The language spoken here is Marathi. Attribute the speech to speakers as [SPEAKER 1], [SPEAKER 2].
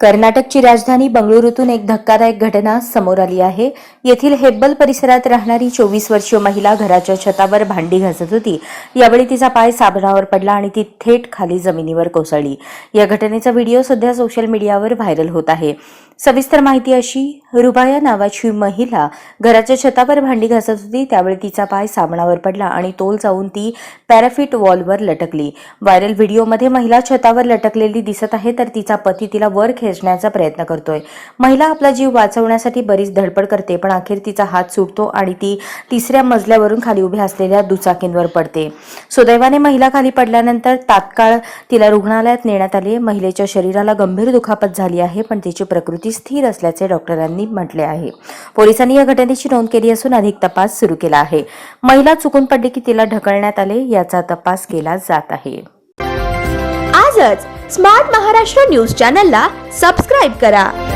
[SPEAKER 1] कर्नाटकची राजधानी बंगळुरूतून एक धक्कादायक घटना समोर आली आहे. येथील हेब्बल परिसरात राहणारी चोवीस वर्षीय महिला घराच्या छतावर भांडी घासत होती. यावेळी तिचा पाय साबणावर पडला आणि ती थेट खाली जमिनीवर कोसळली. या घटनेचा व्हिडिओ सध्या सोशल मीडियावर व्हायरल होत आहे. सविस्तर माहिती अशी रुबाया नावाची महिला घराच्या छतावर भांडी घासत होती. त्यावेळी तिचा पाय साबणावर पडला आणि तोल जाऊन ती पॅराफिट वॉलवर लटकली. व्हायरल व्हिडिओमध्ये महिला छतावर लटकलेली दिसत आहे तर तिचा पती तिला वर खेचण्याचा प्रयत्न करतोय. महिला आपला जीव वाचवण्यासाठी बरीच धडपड करते पण अखेर तिचा हात सुटतो आणि ती तिसऱ्या मजल्यावरून खाली उभ्या असलेल्या दुचाकींवर पडते. सुदैवाने महिला खाली पडल्यानंतर तात्काळ तिला रुग्णालयात नेण्यात आले. महिलेच्या शरीराला गंभीर दुखापत झाली आहे पण तिची प्रकृती स्थिर असल्याचे डॉक्टरांनी म्हटले आहे. पोलिसांनी या घटनेची नोंद केली असून अधिक तपास सुरू केला आहे. महिला चुकून पडली की तिला ढकलण्यात आले याचा तपास केला जात आहे.
[SPEAKER 2] आजच स्मार्ट महाराष्ट्र न्यूज चॅनलला सबस्क्राईब करा.